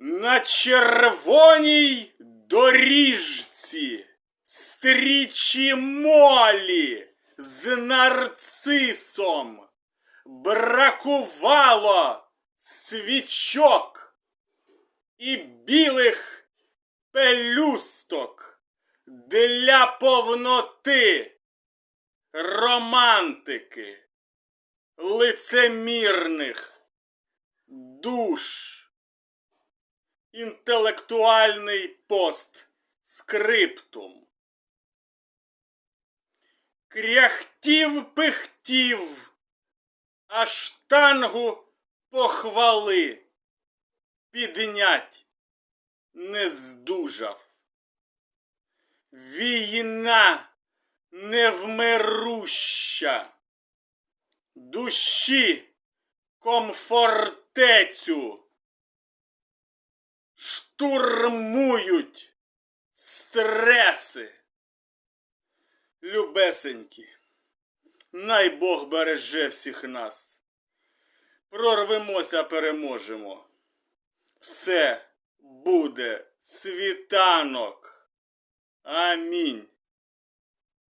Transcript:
На червоній доріжці стрічі молі з нарцисом бракувало свічок і білих пелюсток для повноти романтики лицемірних душ. Інтелектуальний постскриптум. Кряхтів пихтів, а штангу похвали. Піднять не здужав. Війна невмируща. Душі комфортецю штурмують стреси. Любесенькі, най Бог береже всіх нас. Прорвемося, переможемо. Все буде світанок. Амінь.